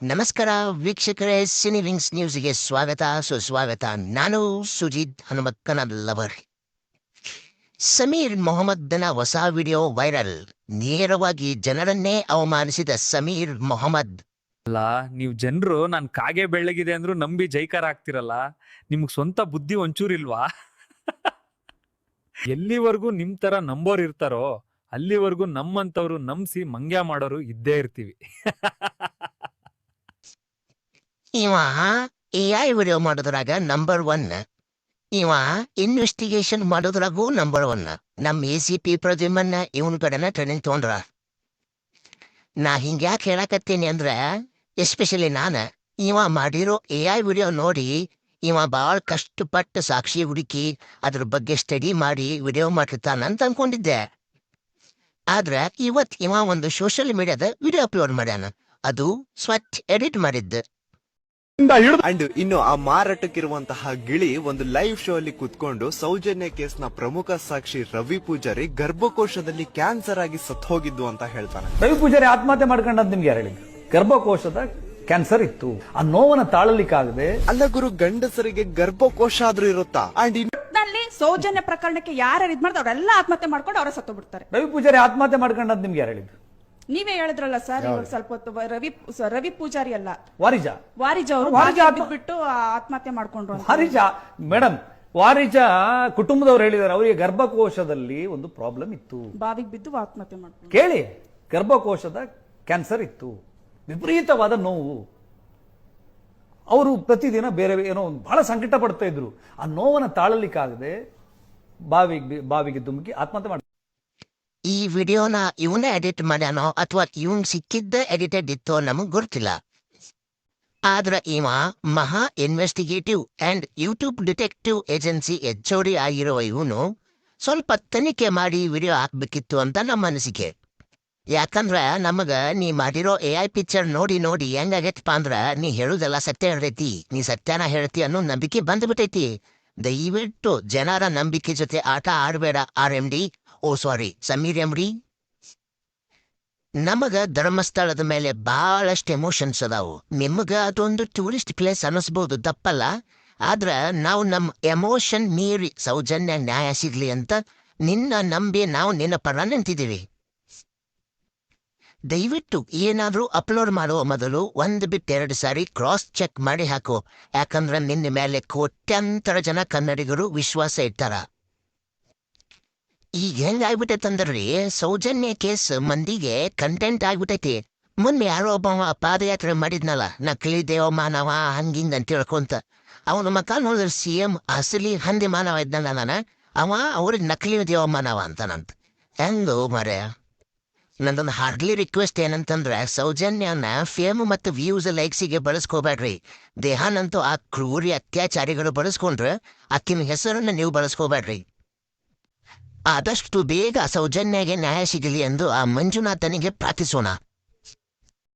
ನಮಸ್ಕಾರ ವೀಕ್ಷಕರೇ ಸಿನಿವಿಂಗ್ಸ್ ನ್ಯೂಸ್ಗೆ ಸ್ವಾಗತ. ಸುಸ್ವಾಗತ. ನಾನು ಸುಜಿತ್ ಹನುಮಕ್ಕನ ಲವರ್ ಸಮೀರ್ ಮೊಹಮ್ಮದ್ನ ಹೊಸ ವಿಡಿಯೋ ವೈರಲ್. ನೇರವಾಗಿ ಜನರನ್ನೇ ಅವಮಾನಿಸಿದ ಸಮೀರ್ ಮೊಹಮ್ಮದ್. ಅಲ್ಲ, ನೀವು ಜನರು, ನಾನು ಕಾಗೆ ಬೆಳ್ಳಗಿದೆ ಅಂದ್ರು ನಂಬಿ ಜೈಕಾರ ಆಗ್ತಿರಲ್ಲ. ನಿಮ್ಗೆ ಸ್ವಂತ ಬುದ್ಧಿ ಒಂಚೂರಿಲ್ವಾ ಎಲ್ಲಿವರೆಗೂ ನಿಮ್ ತರ ನಂಬೋರ್ ಇರ್ತಾರೋ, ಅಲ್ಲಿವರೆಗೂ ನಮ್ಮಂತವ್ರು ನಂಬಿಸಿ ಮಂಗ್ಯ ಮಾಡೋರು ಇದ್ದೇ ಇರ್ತೀವಿ. ಇವ ಎ ಐ ವಿಡಿಯೋ ಮಾಡೋದ್ರಾಗ ನಂಬರ್ ಒನ್ ಇವ ಇನ್ವೆಸ್ಟಿಗೇಷನ್ ಮಾಡೋದ್ರಾಗೂ ನಂಬರ್ ಒನ್ ನಮ್ಮ ಎ ಸಿ ಪಿ ಪ್ರದ್ಯುಮನ್ನ ಇವನ್ ಕಡೆನ ಟ್ರೈನಿಂಗ್ ತೊಗೊಂಡ್ರ. ನಾ ಹಿಂಗ್ಯಾಕೆ ಹೇಳಕತ್ತೀನಿ ಅಂದ್ರೆ ಎಸ್ಪೆಷಲಿ ನಾನ, ಇವ ಮಾಡಿರೋ ಎ ಐ ವಿಡಿಯೋ ನೋಡಿ, ಇವ ಭಾಳ ಕಷ್ಟಪಟ್ಟು ಸಾಕ್ಷಿ ಹುಡುಕಿ, ಅದ್ರ ಬಗ್ಗೆ ಸ್ಟಡಿ ಮಾಡಿ ವಿಡಿಯೋ ಮಾಡಿರ್ತಾನ ಅಂತ ಅನ್ಕೊಂಡಿದ್ದೆ. ಆದ್ರೆ ಇವತ್ ಇವ ಒಂದು ಸೋಷಿಯಲ್ ಮೀಡಿಯಾದ ವಿಡಿಯೋ ಅಪ್ಲೋಡ್ ಮಾಡ್ಯಾನ. ಅದು ಸ್ವಚ್ಛ ಎಡಿಟ್ ಮಾಡಿದ್ದು. ಅಂಡ್ ಇನ್ನು ಆ ಮಾರಾಟಕ್ಕಿರುವಂತಹ ಗಿಳಿ ಒಂದು ಲೈವ್ ಶೋ ಅಲ್ಲಿ ಕುತ್ಕೊಂಡು ಸೌಜನ್ಯ ಕೇಸ್ನ ಪ್ರಮುಖ ಸಾಕ್ಷಿ ರವಿ ಪೂಜಾರಿ ಗರ್ಭಕೋಶದಲ್ಲಿ ಕ್ಯಾನ್ಸರ್ ಆಗಿ ಸತ್ ಹೋಗಿದ್ದು ಅಂತ ಹೇಳ್ತಾನೆ. ರವಿ ಪೂಜಾರಿ ಆತ್ಮಹತ್ಯೆ ಮಾಡ್ಕೊಂಡಂತ ನಿಮ್ಗೆ ಯಾರು ಹೇಳಿದ್ರು ಗರ್ಭಕೋಶದ ಕ್ಯಾನ್ಸರ್ ಇತ್ತು. ಆ ನೋವನ್ನ ತಾಳಲಿಕ್ಕಾಗದೆ ಅಲ್ಲ ಗುರು ಗಂಡಸರಿಗೆ ಗರ್ಭಕೋಶ ಆದ್ರೂ ಇರುತ್ತಾ? ಅಂಡ್ ಇನ್ನಲ್ಲಿ ಸೌಜನ್ಯ ಪ್ರಕರಣಕ್ಕೆ ಯಾರು ಇದ್ ಮಾಡ್ತಾರೆ ಅವರೆಲ್ಲ ಆತ್ಮಹತ್ಯೆ ಮಾಡ್ಕೊಂಡು ಅವರ ಸತ್ತು ಬಿಡ್ತಾರೆ ರವಿ ಪೂಜಾರಿ ಆತ್ಮಹತ್ಯೆ ಮಾಡ್ಕೊಂಡಂತ ನಿಮ್ಗೆ ಯಾರು ಹೇಳಿದ್ರು ನೀವೇ ಹೇಳಿದ್ರಲ್ಲ ಸರ್ ಇವಾಗ ಸ್ವಲ್ಪ ಹೊತ್ತು ರವಿ ಸ- ರವಿ ಪೂಜಾರಿ ಅಲ್ಲ? ವಾರಿಜ. ವಾರಿಜ ಅವರು ವಾರಿಜ ಆತ್ಮ- ಬಿಟ್ಟು ಆತ್ಮಹತ್ಯೆ ಮಾಡ್ಕೊಂಡ್ರು ಅಂತ. ವಾರಿಜ ಮೇಡಮ್ ವಾರಿಜ ಕುಟುಂಬದವ್ರು ಹೇಳಿದ್ದಾರೆ ಅವರಿಗೆ ಗರ್ಭಕೋಶದಲ್ಲಿ ಒಂದು ಪ್ರಾಬ್ಲಮ್ ಇತ್ತು. ಬಾವಿಗೆ ಬಿದ್ದು ಆತ್ಮಹತ್ಯೆ ಮಾಡ್ಕೊಂಡ್ರು. ಕೇಳಿ ಗರ್ಭಕೋಶದ ಕ್ಯಾನ್ಸರ್ ಇತ್ತು. ವಿಪರೀತವಾದ ನೋವು. ಅವರು ಪ್ರತಿದಿನ ಬೇರೆ ಏನೋ ಒಂದು ಬಹಳ ಸಂಕಟ ಪಡ್ತಾ ಇದ್ರು. ಆ ನೋವನ್ನು ತಾಳಲಿಕ್ಕಾಗದೆ ಬಾವಿಗೆ ಬಾವಿಗೆ ಧುಮುಕಿ ಆತ್ಮಹತ್ಯೆ ಮಾಡಿ ಈ ವಿಡಿಯೋನ ಇವನೇ ಎಡಿಟ್ ಮಾಡ್ಯಾನೋ ಅಥವಾ ಇವನ್ ಸಿಕ್ಕಿದ್ದ ಎಡಿಟೆಡ್ ಇತ್ತೋ ನಮಗ್ ಗೊತ್ತಿಲ್ಲ ಆದ್ರ ಇವ ಮಹಾ investigative and YouTube detective agency HOD ಆಗಿರೋ ಇವನು ಸ್ವಲ್ಪ ತನಿಖೆ ಮಾಡಿ ವಿಡಿಯೋ ಹಾಕ್ಬೇಕಿತ್ತು ಅಂತ ನಮ್ಮ ಅನಿಸಿಕೆ. ಯಾಕಂದ್ರ ನಮಗ ನೀ ಮಾಡಿರೋ ಎ ಐ ಪಿಕ್ಚರ್ ನೋಡಿ ನೋಡಿ ಹೆಂಗಾಗೈತಪ್ಪ ಅಂದ್ರ ನೀ ಹೇಳುದೆಲ್ಲ ಸತ್ಯ ಹೇಳ್ತೈತಿ. ನೀ ಸತ್ಯನ ಹೇಳ್ತಿ ಅನ್ನೋ ನಂಬಿಕೆ ಬಂದ್ಬಿಟ್ಟೈತಿ ದಯವಿಟ್ಟು ಜನರ ನಂಬಿಕೆ ಜೊತೆ ಆಟ ಆಡಬೇಡ R M D. Oh, sorry. Sameer ಎಮ್ರಿ ನಮಗ ಧರ್ಮಸ್ಥಳದ ಮೇಲೆ ಬಹಳಷ್ಟು ಎಮೋಷನ್ಸ್ ಅದಾವು. ನಿಮಗ ಅದೊಂದು ಟೂರಿಸ್ಟ್ ಪ್ಲೇಸ್ ಅನ್ನಿಸ್ಬೋದು ತಪ್ಪಲ್ಲ. ಆದ್ರ ನಾವು ನಮ್ಮ ಎಮೋಷನ್ ಮೀರಿ ಸೌಜನ್ಯ ನ್ಯಾಯ ಸಿಗ್ಲಿ ಅಂತ ನಿನ್ನ ನಂಬಿ ನಾವು ನಿನ್ನ ಪರ ನಿಂತಿದ್ದೀವಿ. ದಯವಿಟ್ಟು ಏನಾದ್ರೂ ಅಪ್ಲೋಡ್ ಮಾಡುವ ಮೊದಲು ಒಂದು ಬಿಟ್ಟು ಎರಡು ಸಾರಿ ಕ್ರಾಸ್ ಚೆಕ್ ಮಾಡಿ ಹಾಕು. ಯಾಕಂದ್ರೆ ನಿನ್ನ ಮೇಲೆ ಕೋಟ್ಯಂತರ ಜನ ಕನ್ನಡಿಗರು ವಿಶ್ವಾಸ ಇಟ್ಟಾರ ಈಗ ಹೆಂಗಾಗ್ಬಿಟ್ಟೈತಂದ್ರಿ ಸೌಜನ್ಯ ಕೇಸ್ ಮಂದಿಗೆ ಕಂಟೆಂಟ್ ಆಗ್ಬಿಟ್ಟೈತಿ. ಮೊನ್ನೆ ಯಾರೋ ಒಬ್ಬ ಪಾದಯಾತ್ರೆ ಮಾಡಿದ್ನಲ್ಲ ನಕಲಿ ದೇವ ಮಾನವ, ಹಂಗಿಂಗ್ ಅಂತ ತಿಳ್ಕೊಂತ. ಅವನ ಮಕ್ಕ ನೋಡಿದ್ರೆ ಸಿ ಎಂ ಅಸಲಿ ಹಂದಿ ಮಾನವ ಇದ್ನಲ್ಲ ನಾನ. ಅವ ಅವ್ರಿಗೆ ನಕಲಿ ದೇವ ಮಾನವ ಅಂತನಂತ. ಹೆಂಗೋ ಮರೆ ನಂದೊಂದು ಹಾರ್ಡ್ಲಿ ರಿಕ್ವೆಸ್ಟ್ ಏನಂತಂದ್ರೆ, ಸೌಜನ್ಯನ ಫೇಮ್ ಮತ್ತು ವ್ಯೂಸ್ ಲೈಕ್ಸಿಗೆ ಬಳಸ್ಕೋಬೇಡ್ರಿ. ದೇಹಾನಂತೂ ಆ ಕ್ರೂರಿ ಅತ್ಯಾಚಾರಿಗಳು ಬಳಸ್ಕೊಂಡ್ರೆ, ಆಕಿನ ಹೆಸರನ್ನ ನೀವು ಬಳಸ್ಕೋಬೇಡ್ರಿ. ಆದಷ್ಟು ಬೇಗ ಸೌಜನ್ಯಗೆ ನ್ಯಾಯ ಸಿಗಲಿ ಎಂದು ಆ ಮಂಜುನಾಥನಿಗೆ ಪ್ರಾರ್ಥಿಸೋಣ.